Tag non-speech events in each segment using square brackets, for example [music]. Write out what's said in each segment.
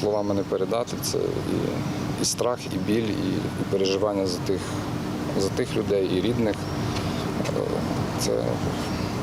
словами не передати. Це і, і страх, і біль, і, і переживання за тих, за тих людей і рідних. Е, Це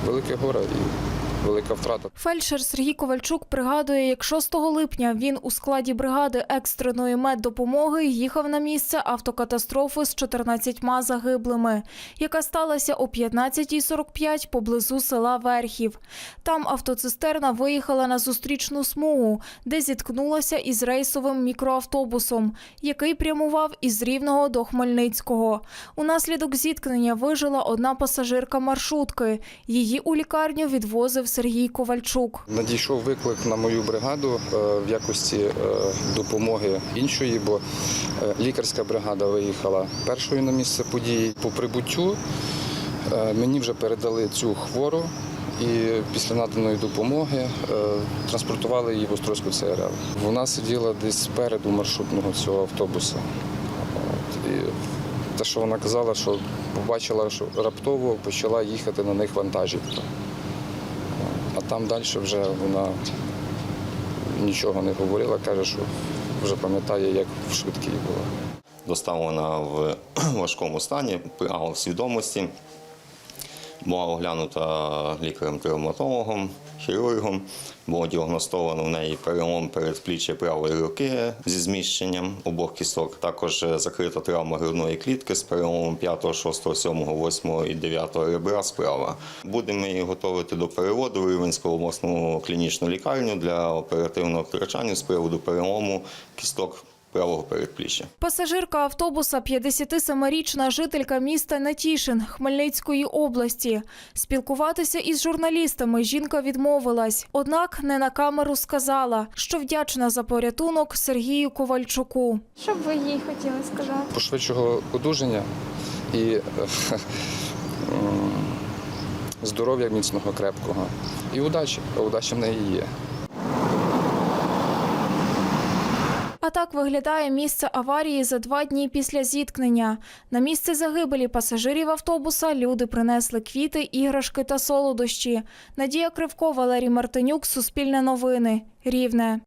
велике горе і велика втрата. Фельдшер Сергій Ковальчук пригадує, як 6 липня він у складі бригади екстреної меддопомоги їхав на місце автокатастрофи з 14 загиблими, яка сталася о 15.45 поблизу села Верхів. Там автоцистерна виїхала на зустрічну смугу, де зіткнулася із рейсовим мікроавтобусом, який прямував із Рівного до Хмельницького. Унаслідок зіткнення вижила одна пасажирка маршрутки. Її у лікарню відвозив Сергій Ковальчук. Надійшов виклик на мою бригаду е, в якості е, допомоги іншої, бо е, лікарська бригада виїхала першою на місце події. По прибуттю мені вже передали цю хвору. І після наданої допомоги транспортували її в Острозьку ЦРЛ. Вона сиділа десь спереду маршрутного цього автобуса. І те, що вона казала, що побачила, що раптово почала їхати на них вантажівка. А там далі вже вона нічого не говорила, каже, що вже пам'ятає, як в швидкій була. доставлена в [clears throat] важкому стані, в свідомості. Була оглянута лікарем-травматологом, хірургом. Було діагностовано в неї перелом передпліччя правої руки зі зміщенням обох кісток. Також е, закрита травма грудної клітки з переломом 5, 6, 7, 8 і 9 ребра справа. Будемо її готувати до переводу в Рівенську обласну клінічну лікарню для оперативного втручання з приводу перелому кісток правого передпліччя. Пасажирка автобуса 57-річна жителька міста Натішин Хмельницької області. Спілкуватися із журналістами жінка відмовилась. Однак не на камеру сказала, що вдячна за порятунок Сергію Ковальчуку. Що б ви їй хотіли сказати? Пошвидшого одужання і е, [laughs] здоров'я міцного, крепкого. І удачі. Удача в неї є. А так виглядає місце аварії за два дні після зіткнення. На місце загибелі пасажирів автобуса люди принесли квіти, іграшки та солодощі. Надія Кривко, Валерій Мартинюк, Суспільне новини, Рівне.